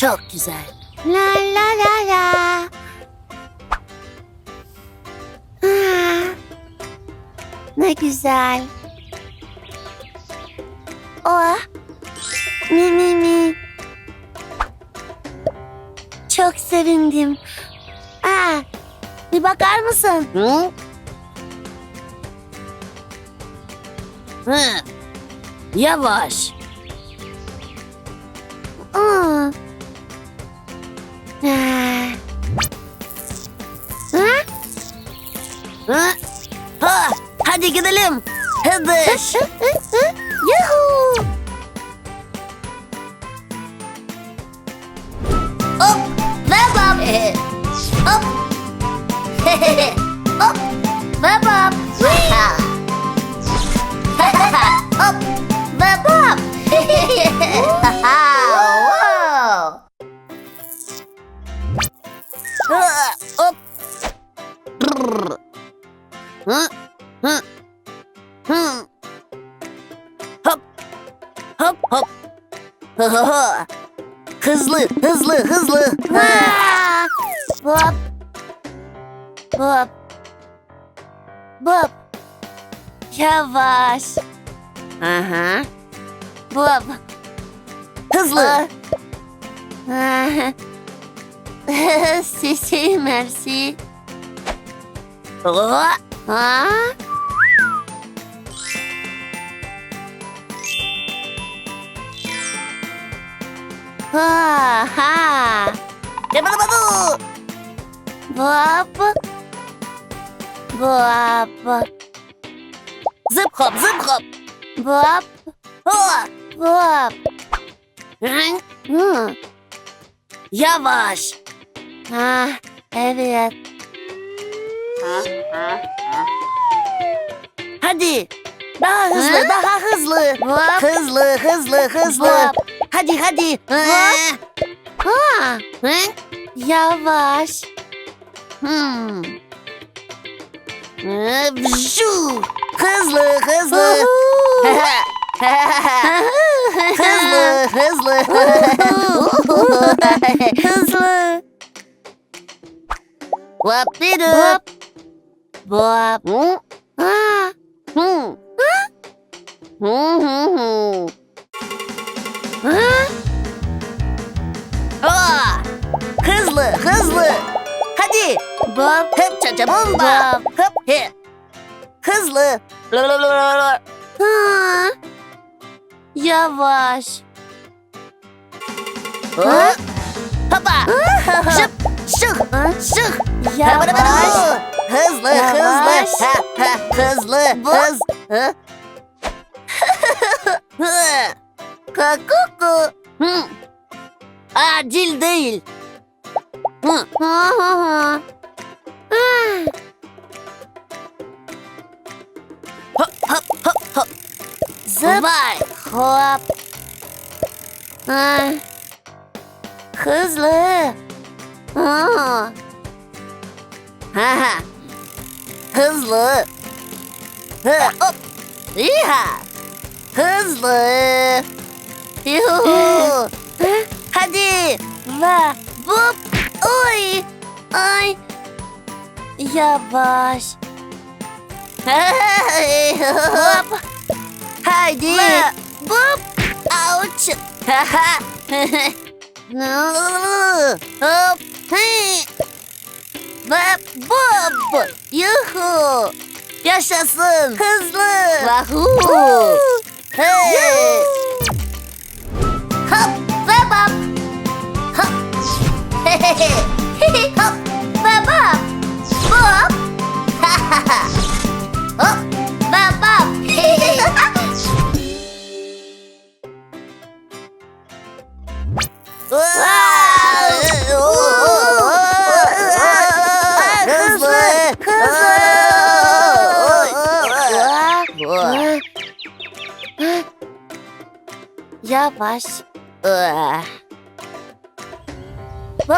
Çok güzel. La la la la. Aa, ne güzel. Oh. Mi mi mi. Çok sevindim. Aa, bir bakar mısın? Hı? Hı. Yavaş. Aa. Aa. Ha? Hadi gidelim. Hıdış. Yuhu! Hop. Ve bam. Hop. Hop. Ve bam. Hı, hı, hı. Hop. Hop hop. Hı hı hı. Hızlı, hızlı, hızlı. Aa! Bop. Bop. Bop. Yavaş. Aha. Bop. Hızlı. Ah. si si merci. Oh. Ha? Ha ha. Yapamadı. Bop. Bop. Zıp hop, zıp hop. Bop. Ho. Bop. Hı. Hı. Yavaş. Ha, evet. Hadi. Daha hızlı, Hı? daha hızlı. Hop. Hızlı, hızlı, hızlı. Hop. Hadi, hadi. Hı. Ha, Hı. yavaş. Hmm. Hı, Şu. Hızlı, hızlı. hızlı, hızlı. Hızlı. Hop, bir Bop. Bop. Hı. Hı. Hı hı ha. Aa! Hızlı, hızlı. Hadi. Bop. Hıp çaça bomba. Hıp he. Hızlı. Ha. Yavaş. Hop. Hopa. Şıp. Şık. Şık. Yavaş. Hızlı. Bu- Hız. Hı. Hı. Kakuku. Hı. Acil değil. Hı. Ha ha ha. Ah, Hop hop hop hop. Zıp. Vay. Hop. Ah. Hızlı. Ha. Ha ha. Hızlı. Hı, hop. İha. Hızlı. Yuhu. Hadi. Ve bup. Oy. Ay. Yavaş. Hop. Haydi. Ve Bup. Ouch. Hop. Hey. Ve bup. Yuhu. Yaşasın. Hızlı. Vahoo. Hey. Hop ve bap. Hop. Hop ve bap. Bop. Hop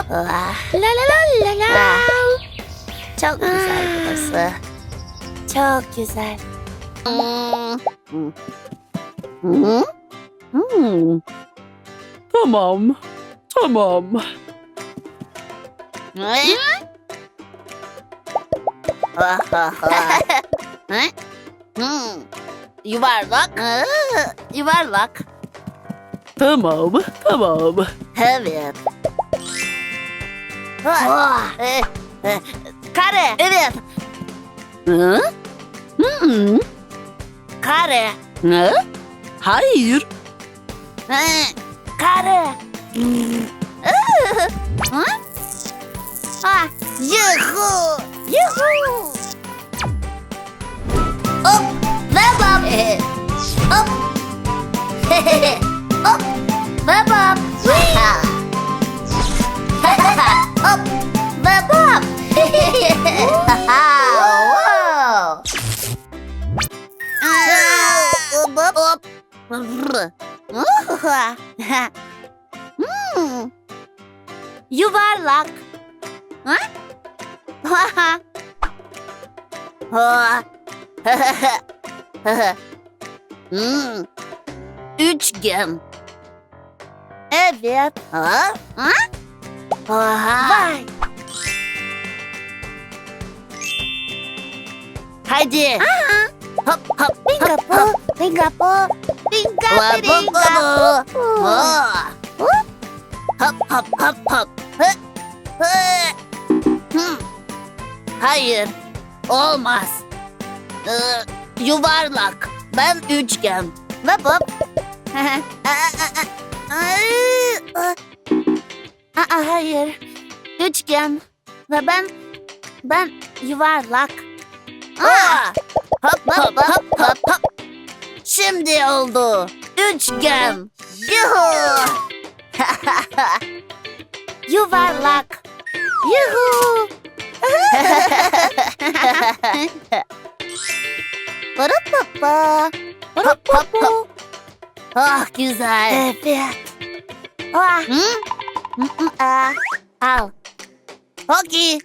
Hop. La la la la la. Çok güzel burası. Çok güzel. Hmm. Tamam. Tamam. Hı? Ha, ha, ha. Hı? Hmm. Yuvarlak. Hı, Yuvarlak. Tamam. Tamam. Evet. Kare. Evet. Hı? Hmm. Kare. Hı? Hayır. Hı, Kare. Hı? Ha, Yuhu. Yuhu. Hop. Babam. Hmm. Yuvarlak. Ha? Ha ha. hmm. Üçgen. Evet. Ha? Ha? Aha. Vay. Hadi. Hop hop. Binga po. Binga po. Binga Hop hop hop hop. Hayır. Olmaz. Ee, yuvarlak. Ben üçgen. Hop hop. Aa, hayır. Üçgen. Ve ben ben yuvarlak. Aa! Hop hop hop hop hop. Şimdi oldu. Üçgen. Yuhu. yuvarlak. Yuhu. Hop hop hop hop. Ah güzel. Evet. Ah. Hı? Ah. Al. Hoki.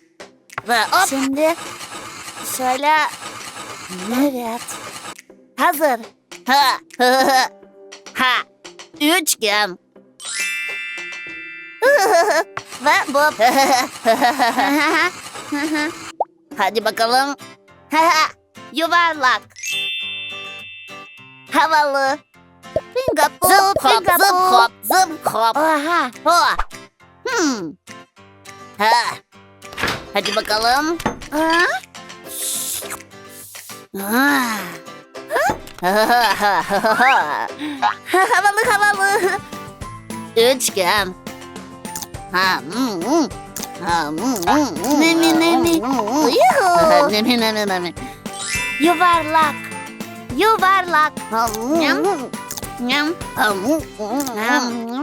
Ve hop. Şimdi şöyle. Evet. Hazır. Ha. ha. Üçgen. Ve bu. Hadi bakalım. Yuvarlak. Havalı. Binga bu, zıp hop, zıp hop, zıp hop. Oha. Ho. Hmm. Ha. Hadi bakalım. Ha? Ha. havalı havalı. Üçgen. Ha. hmm, hmm. Ha, hmm, hmm, hmm. Nemi, nemi. Yuhu. nemi nemi nemi. Yuvarlak. Yuvarlak. Nyam.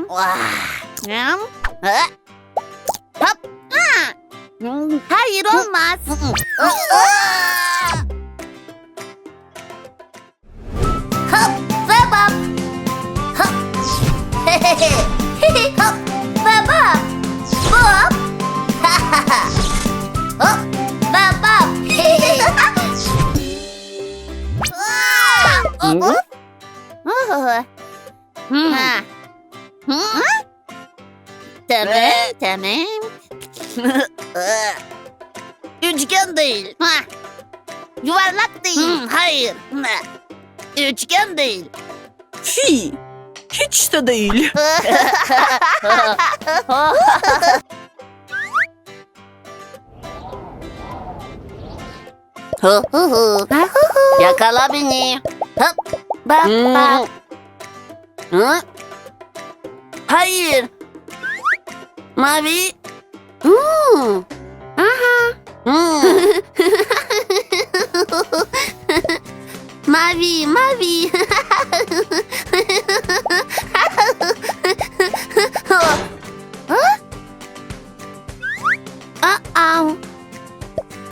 Vah. Nyam. Ha. Hop. Ha. Hayır olmaz. Hop ve bap. Bop. Hop ve bap. Ha. Hı? Tamam, tamam. Üçgen değil. Ha. Yuvarlak değil. hayır. Ha. Üçgen değil. Hi. Hiç de değil. Hu hu hu. Yakala beni. Hop. Bak bak. Hı? Hayır. Mavi. Hmm. Aha. Hmm. mavi, mavi. Aa.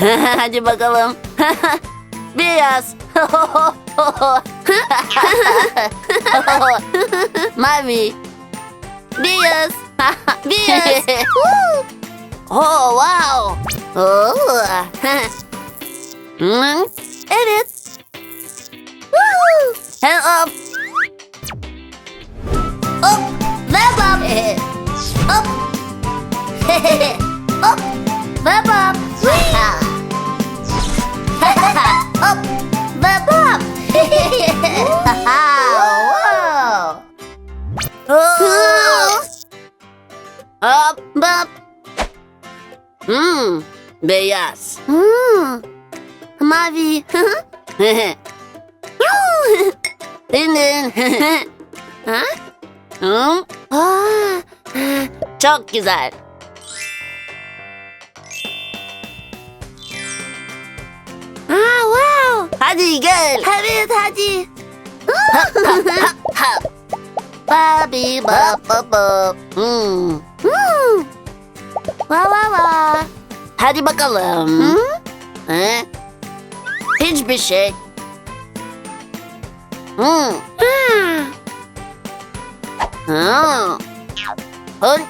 Hadi bakalım. Beyaz. Mavi. Beyaz. Beyaz. oh wow. Oh. Evet. Hop. Hop. Ve bam. Hop. Hop. Bop. Hop. Bop. Hop. Bop. Hmm, beyaz. Hmm. Mavi. Senin. ha? Hmm, Aa. çok güzel. Aa, wow. Hadi gel. Evet hadi. Babi bop bop bop. Hmm, Hmm. Va va va. hadi bakalım. Hmm? He? Hiçbir şey. Hmm. Ha. Hın.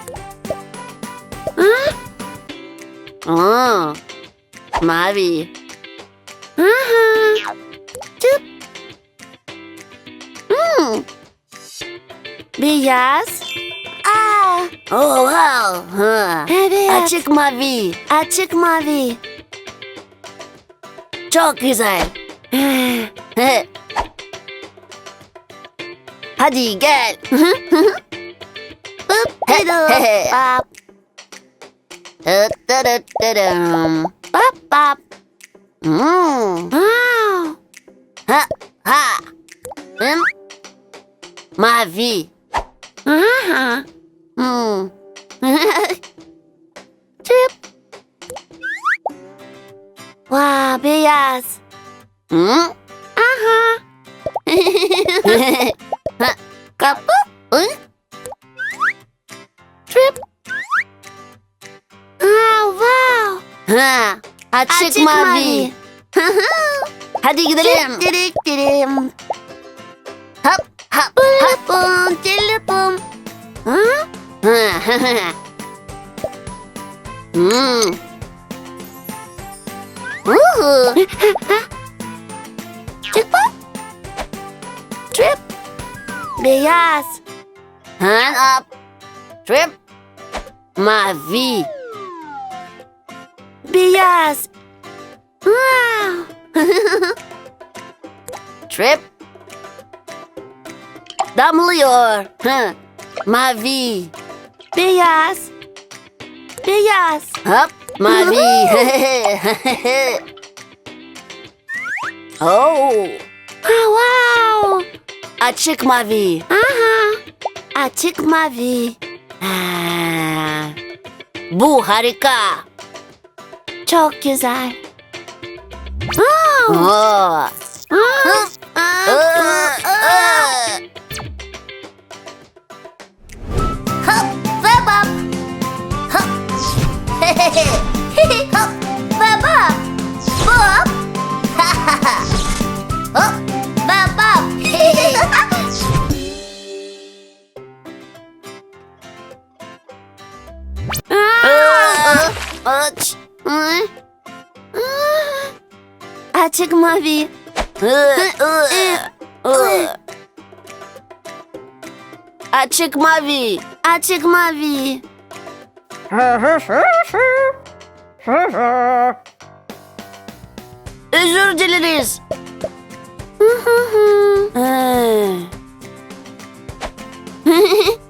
Aa, mavi. Aha. Tüp. Hmm. Beyaz. Aa. Oh wow. Ha. Evet. Açık mavi. Açık mavi. Çok güzel. Hadi gel. He, didu. he, he. Bap Tı-tı-tı-tı-dım. bap bap. Hmm. Wow. Ha ha. Hım. Mavi. Aha. Hmm. Tüp. Wow, beyaz. Hmm. Aha. Kapı. Hı? Trip. Aa, wow. Ha. Açık, Açık mavi. mavi. Hadi gidelim. Dirik dirim. Hop hop. Bılıpım, dilipim. Ha? Ha, ha, ha. Hmm. Uhu. Çık bak. Trip. Beyaz. Hand up. Trip. Mavi. Beyaz. Wow. Trip. Damlıyor. Hı. Mavi. Beyaz. Beyaz. Hop. Mavi. oh. Ah, wow. Açık mavi. Aha. Açık mavi. Ha. Bu harika. Çok güzel. Oh. Oh. Aç. Hı? Açık mavi. Açık mavi. Açık mavi. Özür dileriz. Hı.